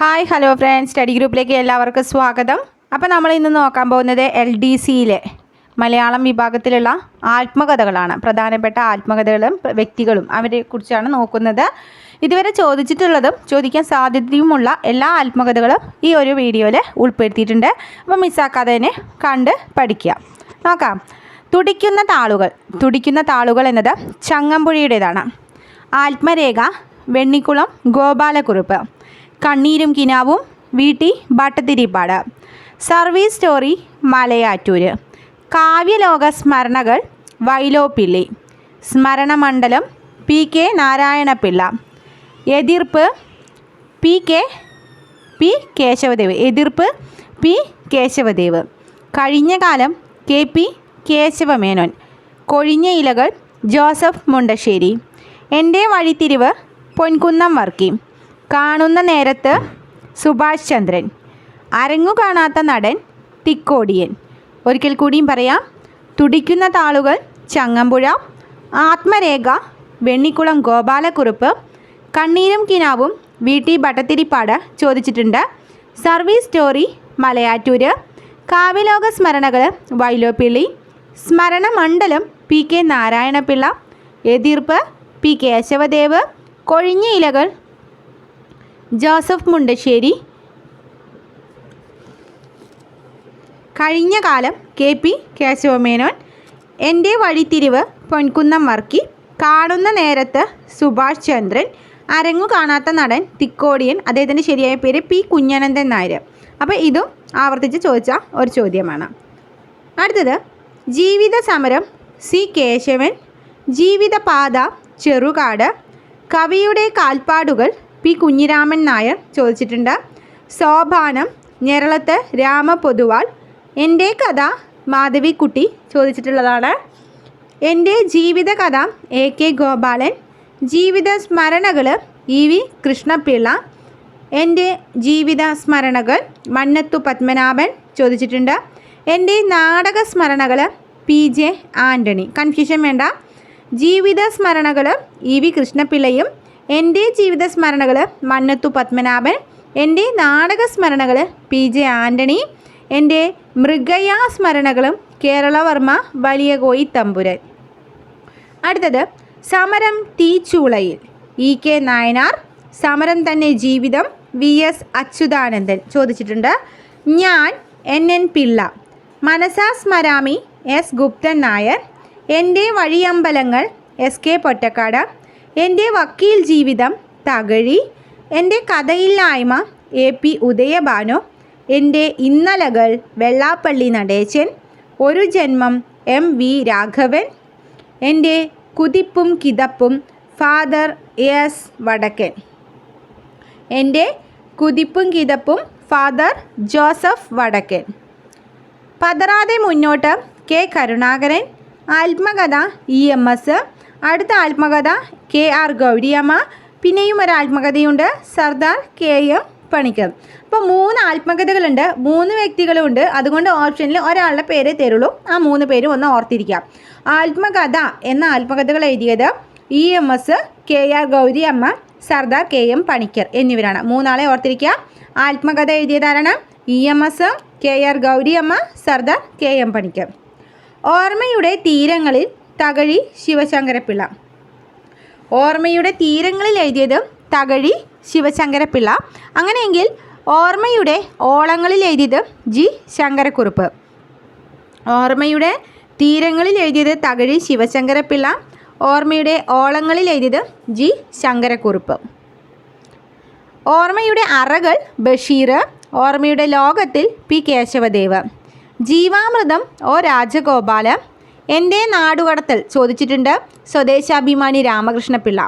Hi hello friends study ഗ്രൂപ്പിലേക്ക് എല്ലാവർക്കും സ്വാഗതം. അപ്പോൾ നമ്മൾ ഇന്ന് നോക്കാൻ പോകുന്നത് എൽ ഡി സിയിലെ മലയാളം വിഭാഗത്തിലുള്ള ആത്മകഥകളാണ്. പ്രധാനപ്പെട്ട ആത്മകഥകളും വ്യക്തികളും അവരെ കുറിച്ചാണ് നോക്കുന്നത്. ഇതുവരെ ചോദിച്ചിട്ടുള്ളതും ചോദിക്കാൻ സാധ്യതയുമുള്ള എല്ലാ ആത്മകഥകളും ഈ ഒരു വീഡിയോയിൽ ഉൾപ്പെടുത്തിയിട്ടുണ്ട്. അപ്പോൾ മിസ്സാക്കാതെ തന്നെ കണ്ട് പഠിക്കുക. നോക്കാം. തുടിക്കുന്ന താളുകൾ. തുടിക്കുന്ന താളുകൾ എന്നത് ചങ്ങമ്പുഴിയുടേതാണ്. ആത്മരേഖ വെണ്ണിക്കുളം ഗോപാലക്കുറുപ്പ്. കണ്ണീരും കിനാവും V T Bhattathiripad. Service story Malayattoor. കാവ്യലോക സ്മരണകൾ വൈലോപ്പിള്ളി. സ്മരണമണ്ഡലം P K Narayanapillai. എതിർപ്പ് പി കെ പി കേശവദേവ്. എതിർപ്പ് പി കേശവദേവ്. കഴിഞ്ഞ കാലം കെ പി കേശവമേനോൻ. കൊഴിഞ്ഞ ഇലകൾ ജോസഫ് മുണ്ടശ്ശേരി. എന്റെ വഴിത്തിരിവ് പൊൻകുന്നം വർക്കി. കാണുന്ന നേരത്ത് സുഭാഷ് ചന്ദ്രൻ അരങ്ങു കാണാത്ത നടൻ തിക്കോടിയൻ. ഒരിക്കൽ കൂടിയും പറയാം തുടിക്കുന്ന താളുകൾ ചങ്ങമ്പുഴ ആത്മരേഖ വെണ്ണിക്കുളം ഗോപാലക്കുറുപ്പ് കണ്ണീരും കിനാവും വീട്ടി ഭട്ടത്തിരിപ്പാട് ചോദിച്ചിട്ടുണ്ട്. Service story Malayattoor. കാവ്യലോക സ്മരണകൾ വൈലോപ്പിള്ളി. സ്മരണമണ്ഡലം P K Narayanapillai. എതിർപ്പ് പി കേശവദേവ് കൊഴിഞ്ഞ ഇലകൾ ജോസഫ് മുണ്ടശ്ശേരി. കഴിഞ്ഞ കാലം കെ പി കേശവമേനോൻ. എന്റെ വഴിത്തിരിവ് പൊൻകുന്നം വർക്കി. കാണുന്ന നേരത്ത് സുഭാഷ് ചന്ദ്രൻ. അരങ്ങു കാണാത്ത നടൻ തിക്കോടിയൻ. അദ്ദേഹത്തിന്റെ ശരിയായ പേര് പി കുഞ്ഞനന്ദൻ നായർ. അപ്പോൾ ഇതും ആവർത്തിച്ച് ചോദിച്ച ഒരു ചോദ്യമാണ്. അടുത്തത് ജീവിത സമരം സി കേശവൻ. ജീവിതപാത ചെറുകാട്. കവിയുടെ കാൽപ്പാടുകൾ പി കുഞ്ഞിരാമൻ നായർ ചോദിച്ചിട്ടുണ്ട്. സോപാനം ഞെരളത്ത് രാമ പൊതുവാൾ എന്റെ കഥ മാധവിക്കുട്ടി ചോദിച്ചിട്ടുള്ളതാണ്. എന്റെ ജീവിത കഥ എ കെ ഗോപാലൻ ജീവിത സ്മരണകൾ ഇ വി കൃഷ്ണപിള്ള എന്റെ ജീവിത സ്മരണകൾ മണ്ണത്തു പത്മനാഭൻ ചോദിച്ചിട്ടുണ്ട്. എന്റെ നാടക സ്മരണകൾ പി ജെ ആന്റണി കൺഫ്യൂഷൻ വേണ്ട. ജീവിത സ്മരണകൾ ഇ വി കൃഷ്ണപിള്ളയും എന്റെ ജീവിത സ്മരണകൾ മണ്ണത്തു പത്മനാഭൻ എന്റെ നാടക സ്മരണകൾ പി ജെ ആന്റണി എന്റെ മൃഗയാ സ്മരണകളും കേരളവർമ്മ വലിയ കോയി തമ്പുരൻ. അടുത്തത് സമരം തീച്ചൂളയിൽ ഇ കെ നായനാർ സമരം തന്നെ ജീവിതം വി എസ് അച്യുതാനന്ദൻ. ചോദിച്ചിട്ടുണ്ട് ഞാൻ എൻ എൻ പിള്ള മനസാ സ്മരാമി എസ് ഗുപ്തൻ നായർ എന്റെ വഴിയമ്പലങ്ങൾ എസ് കെ പൊറ്റക്കാട് എന്റെ വക്കീൽ ജീവിതം തകഴി എന്റെ കഥയില്ലായ്മ എ പി ഉദയഭാനു എന്റെ ഇന്നലകൾ വെള്ളാപ്പള്ളി നടേശൻ ഒരു ജന്മം എം വി രാഘവൻ എന്റെ കുതിപ്പും കിതപ്പും ഫാദർ എസ് വടക്കൻ. എന്റെ കുതിപ്പും കിതപ്പും ഫാദർ ജോസഫ് വടക്കൻ. പതറാതെ മുന്നോട്ട് കെ കരുണാകരൻ ആത്മകഥ ഇ എം എസ് അടുത്ത ആത്മകഥ കെ ആർ ഗൗരിയമ്മ. പിന്നെയും ഒരു ആത്മകഥയുണ്ട് സർദാർ കെ എം പണിക്കർ. അപ്പോൾ മൂന്ന് ആത്മകഥകളുണ്ട് മൂന്ന് വ്യക്തികളുണ്ട് അതുകൊണ്ട് ഓപ്ഷനിൽ ഒരാളുടെ പേരേ തരുള്ളൂ. ആ മൂന്ന് പേരും ഒന്ന് ഓർത്തിരിക്കാം. ആത്മകഥ എന്ന ആത്മകഥകൾ എഴുതിയത് E M S K R Gouriamma Sardar K M Panicker എന്നിവരാണ്. മൂന്നാളെ ഓർത്തിരിക്കുക ആത്മകഥ എഴുതിയതാരാണ്? E M S K R Gouriamma Sardar K M Panicker. ഓർമ്മയുടെ തീരങ്ങളിൽ തകഴി ശിവശങ്കരപ്പിള്ള. ഓർമ്മയുടെ തീരങ്ങളിൽ എഴുതിയത് തകഴി ശിവശങ്കരപ്പിള്ള. അങ്ങനെയെങ്കിൽ ഓർമ്മയുടെ ഓളങ്ങളിൽ എഴുതിയത് ജി ശങ്കരക്കുറുപ്പ്. ഓർമ്മയുടെ തീരങ്ങളിൽ എഴുതിയത് തകഴി ശിവശങ്കരപ്പിള്ള. ഓർമ്മയുടെ ഓളങ്ങളിൽ എഴുതിയത് ജി ശങ്കരക്കുറുപ്പ്. ഓർമ്മയുടെ അറകൾ ബഷീർ. ഓർമ്മയുടെ ലോകത്തിൽ പി കേശവദേവ്. ജീവാമൃതം ഒ രാജഗോപാല. എന്റെ നാടുകടത്തൽ ചോദിച്ചിട്ടുണ്ട് സ്വദേശാഭിമാനി രാമകൃഷ്ണപിള്ള.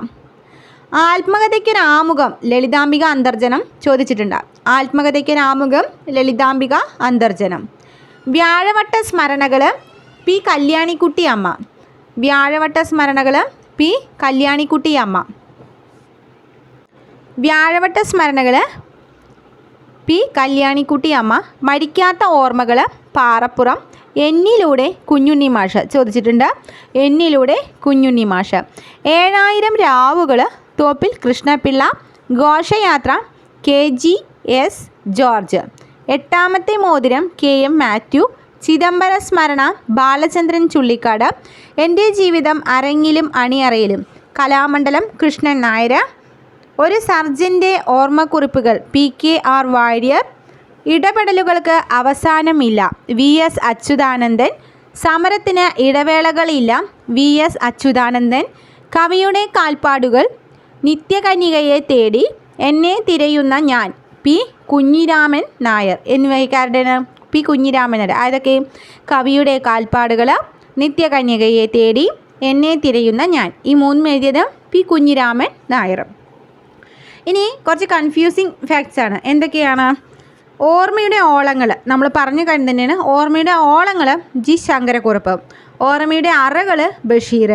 ആത്മകഥയ്ക്കൊരാമുഖം ലളിതാംബിക അന്തർജനം ചോദിച്ചിട്ടുണ്ട്. ആത്മകഥയ്ക്കൊരാമുഖം ലളിതാംബിക അന്തർജനം. വ്യാഴവട്ട സ്മരണകൾ പി കല്യാണിക്കുട്ടി അമ്മ വ്യാഴവട്ട സ്മരണകൾ പി കല്യാണിക്കുട്ടി അമ്മ വ്യാഴവട്ട സ്മരണകൾ പി കല്യാണിക്കുട്ടി അമ്മ മരിക്കാത്ത ഓർമ്മകൾ പാറപ്പുറം എന്നിലൂടെ കുഞ്ഞുണ്ണി മാഷ് ചോദിച്ചിട്ടുണ്ട്. എന്നിലൂടെ കുഞ്ഞുണ്ണി മാഷ്. ഏഴായിരം രാവുകൾ തോപ്പിൽ കൃഷ്ണപിള്ള ഘോഷയാത്ര കെ ജി എസ് ജോർജ്. എട്ടാമത്തെ മോതിരം കെ എം മാത്യു ചിദംബര സ്മരണ ബാലചന്ദ്രൻ ചുള്ളിക്കാട്. എന്റെ ജീവിതം അരങ്ങിലും അണിയറയിലും. കലാമണ്ഡലം കൃഷ്ണൻ നായർ ഒരു സർജന്റെ ഓർമ്മക്കുറിപ്പുകൾ. P K R Warrier. ഇടപെടലുകൾക്ക് അവസാനമില്ല. V S Achuthanandan. സമരത്തിന് ഇടവേളകളില്ല. V S Achuthanandan. കവിയുടെ കാൽപ്പാടുകൾ. നിത്യകന്യകയെ തേടി എന്നെ തിരയുന്ന ഞാൻ. പി കുഞ്ഞിരാമൻ നായർ. എന്നിവയ്ക്കാരുടെ പി കുഞ്ഞിരാമൻ നായർ. അതൊക്കെ കവിയുടെ കാൽപ്പാടുകൾ. നിത്യകന്യകയെ തേടി എന്നെ തിരയുന്ന ഞാൻ. ഈ മൂന്നും എഴുതിയത് പി കുഞ്ഞിരാമൻ നായർ. ഇനി കുറച്ച് കൺഫ്യൂസിങ് ഫാക്ട്സ് ആണ്. എന്തൊക്കെയാണ്? ഓർമ്മയുടെ ഓളങ്ങൾ നമ്മൾ പറഞ്ഞു കഴിഞ്ഞ് തന്നെയാണ്. ഓർമ്മയുടെ ഓളങ്ങൾ ജി ശങ്കരക്കുറുപ്പ്. ഓർമ്മയുടെ അറകൾ ബഷീർ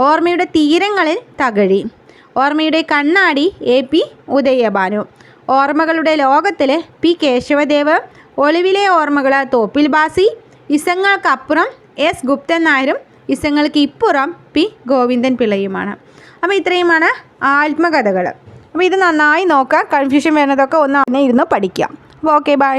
ഓർമ്മയുടെ തീരങ്ങളിൽ തകഴി. ഓർമ്മയുടെ കണ്ണാടി എ പി ഉദയഭാനു. ഓർമ്മകളുടെ ലോകത്തിൽ പി കേശവദേവ്. ഒളിവിലെ ഓർമ്മകൾ തോപ്പിൽ ബാസി. ഇസങ്ങൾക്കപ്പുറം എസ് ഗുപ്തൻ നായരും ഇസങ്ങൾക്ക് ഇപ്പുറം പി ഗോവിന്ദൻ പിള്ളയുമാണ്. അപ്പോൾ ഇത്രയുമാണ് ആത്മകഥകൾ അപ്പോൾ ഇത് നന്നായി നോക്കുക കൺഫ്യൂഷൻ വരുന്നതൊക്കെ ഒന്ന് ഇരുന്ന് പഠിക്കാം. അപ്പോൾ ഓക്കെ ബൈ